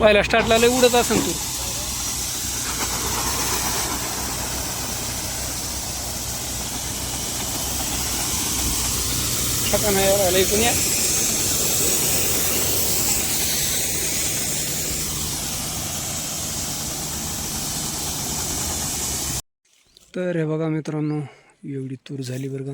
पहिल्या स्टार्टला लय उडत असेल तू. छका नाही राहिला इकडून या. तर हे बघा मित्रांनो एवढी तूर झाली बरं का.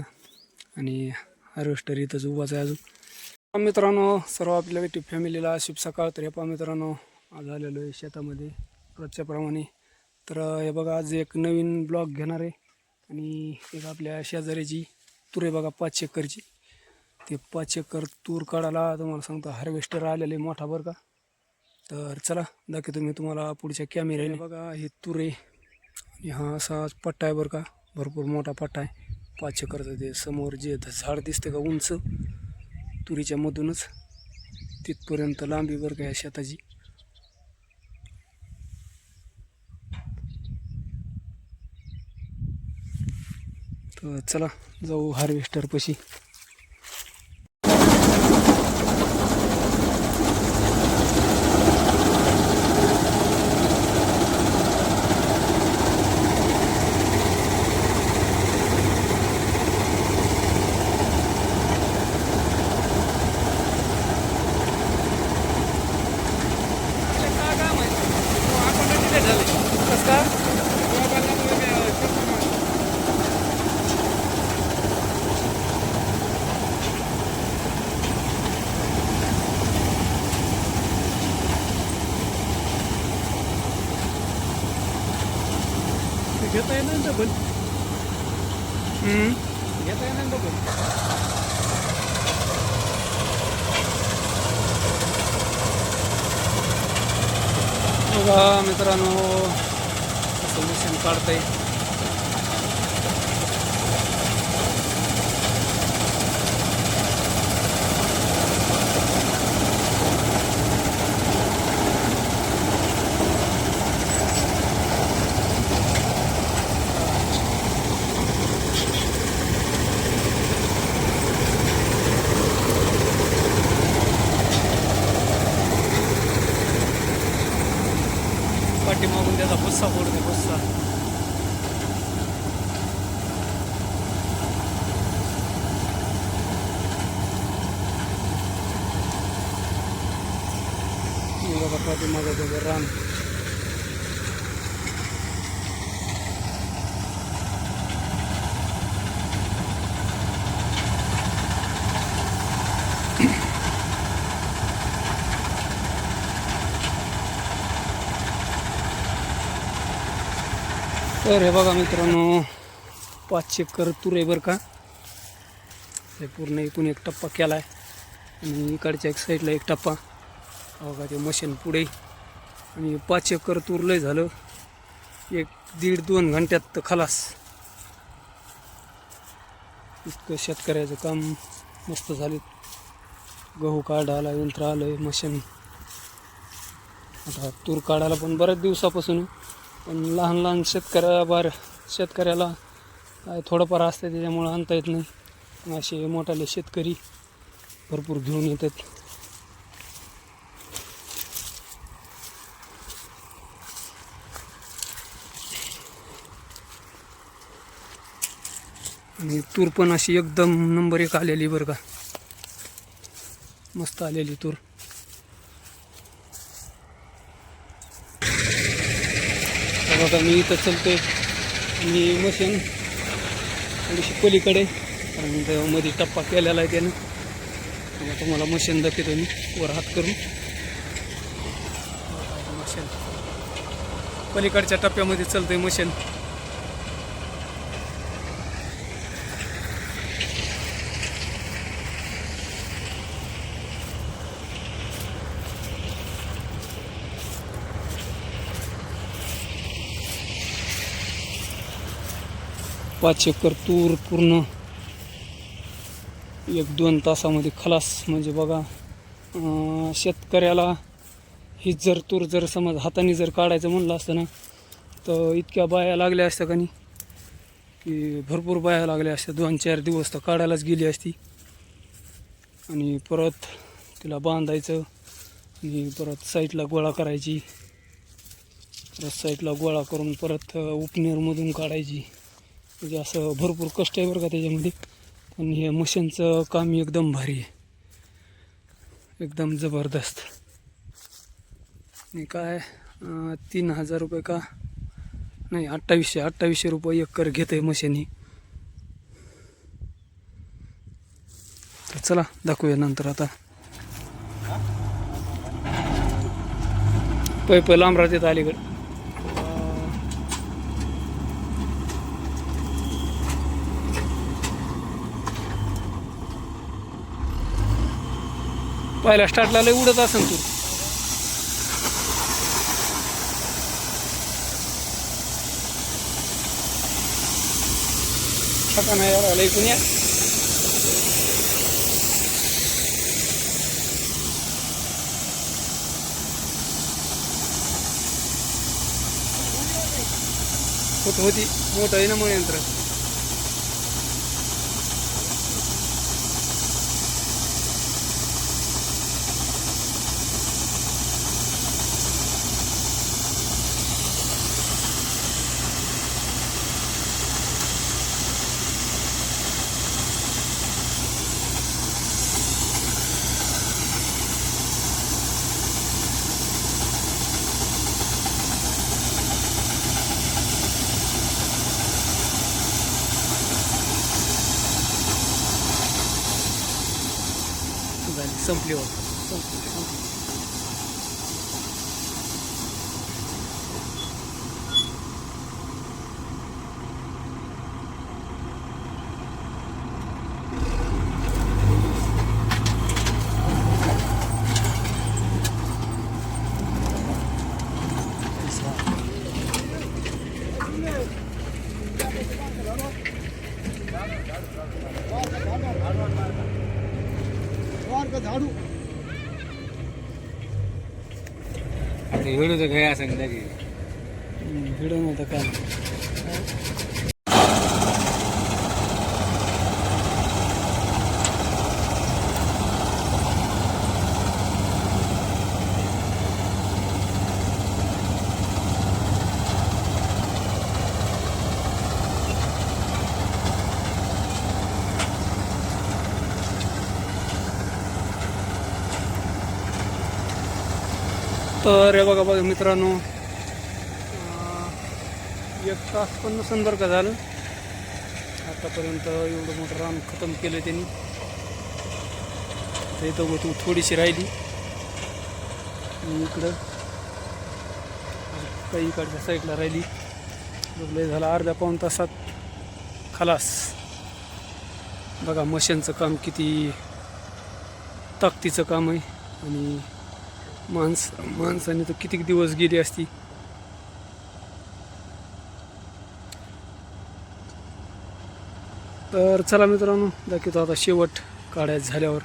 आणि हार्वेस्टर इथंच उभाच आहे अजून. मित्रांनो सर्व आपल्या टी फॅमिलीला शुभ सकाळ तर हे पहा मित्रांनो आज आलेलो आहे शेतामध्ये रोजच्याप्रमाणे तर हे बघा आज एक नवीन ब्लॉग घेणार आहे. आणि एक आपल्या शेजाऱ्याची तूर आहे बघा पाच एकरची. ते पाच एकर तूर काढायला तुम्हाला सांगतो हार्वेस्टर आलेलं आहे मोठा बरं का. तर चला दाखवतो मी तुम्हाला पुढच्या कॅमेऱ्याने बघा हे तूर आहे. आणि हा असा पट्टा आहे बरं का. भरपूर मोठा पट्टा आहे. पाच एकरचं ते समोर जे झाड दिसते का उंच तुरीच्या मधूनच तिथपर्यंत लांबी बरं का या शेताची. तर चला जाऊ हार्वेस्टरपाशी पशी कसं का घेता येणार डबल. घेता येणार डबल बघा मित्रांनो सोल्युशन काढतंय पाठीमागून त्याचा भुस्सा फोडते भुस्सा हे बघा पाठीमागं त्याचं रान तर हे बघा मित्रांनो पाचशे कर तूर आहे बरं का. हे पूर्ण इथून एक टप्पा केला आहे आणि इकडच्या एक साईडला एक टप्पा. बघा ते मशीन पुढे. आणि पाच कर तूर लय झालं. एक दीड दोन घंट्यात तर खलास. इतकं शेतकऱ्याचं काम मस्त झाले. गहू काढायला यंत्र आलं मशीन आता तूर काढायला पण बऱ्याच दिवसापासून पण लहान लहान शेतकऱ्याबार शेतकऱ्याला काय थोडंफार असतं त्याच्यामुळं आणता येत नाही. असे मोठाले शेतकरी भरपूर घेऊन येतात. आणि तूर पण अशी एकदम नंबर एक आलेली बरं का. मस्त आलेली तूर. आता मी इथं चालतो आहे मी मशीन थोडीशी पलीकडे कारण मध्ये टप्पा केलेला आहे त्यानं. मग तुम्हाला मशीन दाखवतो मी. वर हात करून. मशीन. पलीकडच्या टप्प्यामध्ये चलतंय मशीन. पाच एकर तूर पूर्ण एक दोन तासामध्ये खलास. म्हणजे बघा शेतकऱ्याला ही जर तूर जर समज हाताने जर काढायचं म्हणलं असतं ना तर इतक्या बाया लागल्या असत्या का नाही? की भरपूर बाया लागल्या असत्या. दोन चार दिवस तर काढायलाच गेली असती. आणि परत तिला बांधायचं आणि परत साईडला गोळा करायची. परत साईडला गोळा करून परत उपनेरमधून काढायची. म्हणजे असं भरपूर कष्ट आहे बरं का त्याच्यामध्ये. पण हे मशीनचं काम एकदम भारी आहे. एकदम जबरदस्त. आणि काय तीन हजार रुपये का? नाही अठ्ठावीसशे अठ्ठावीसशे रुपये एकर घेत आहे मशीन ही. तर चला दाखवूया नंतर आता. पै पै लांब राहते अलीकडे. पहिला स्टार्टला लय उडत असेल तू. छका नाही यार लय या. होत होती मोठं आहे ना मग यंत्र. झाली संपली वाटतं संपली संपली झाडू? एवढं तर काय असं त्याची भिड नव्हतं काय? तर हे बघा बघा मित्रांनो. एक तास पण बरं का झालं? आतापर्यंत एवढं मोठं रान खतम केलं त्यांनी. तर इथं तू थोडीशी राहिली. आणि इकडं काही इकडच्या साईडला राहिली. बघलं झालं अर्ध्या पाऊन तासात. खलास. बघा मशीनचं काम किती ताकदीचं काम आहे. आणि माणस माणसाने तर किती दिवस गेली असती. तर चला मित्रांनो दाखवतो आता शेवट काढायचं झाल्यावर.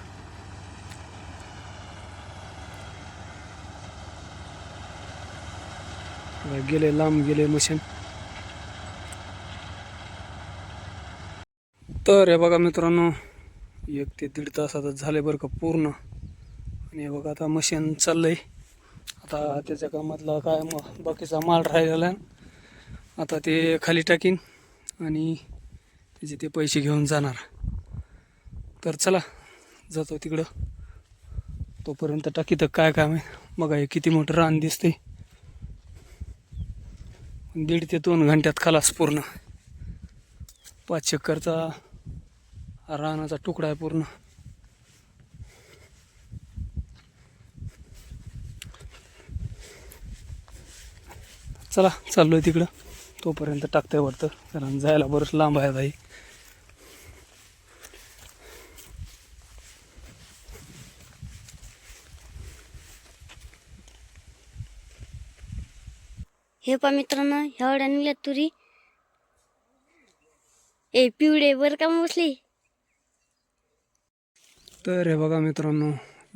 गेले लांब गेले मशीन. तर हे बघा मित्रांनो एक ते दीड तासातच झाले बरं का पूर्ण. आणि बघा आता मशीन चाललंय. आता त्याच्या कामातला काय मग बाकीचा माल राहिलेला आता ते खाली टाकीन आणि त्याचे ते पैसे घेऊन जाणार. तर चला जातो तिकडं. तोपर्यंत टाकी तर काय काम आहे? बघा हे किती मोठं रान दिसते दीड ते दोन घंट्यात खलास पूर्ण. पाच चक्करचा रानाचा तुकडा आहे पूर्ण. चला चाललोय तिकडं. तोपर्यंत टाकतंय वाटतं कारण जायला बरंच लांब आहे भाई हे पा मित्रांनो ह्या निघल्या तुरी. ए पिवडे वर का बसली तर हे बघा मित्रांनो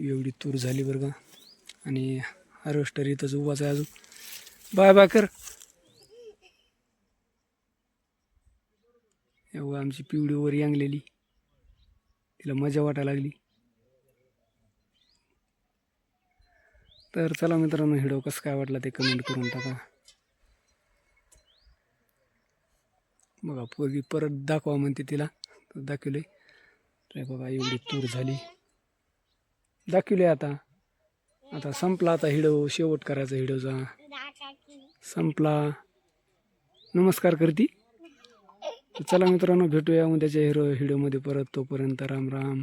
एवढी तूर झाली बरं का. आणि हार्वेस्टर इथंच उभाच आहे अजून. बाय बाय कर. एवढं आमची पिवळी वर यांगलेली तिला मजा वाटायला लागली. तर चला मित्रांनो व्हिडिओ कसं काय वाटला ते कमेंट करून टाका. बघा पोरगी परत दाखवा म्हणते तिला. तर दाखवले तर बघा एवढी तूर झाली. दाखवले आता. आता संपला आता हिडो. शेवट करायचा हिडोचा. संपला. नमस्कार करती. चला मित्रांनो भेटूया उद्याच्या हिरो हिडोमध्ये परत तोपर्यंत राम राम.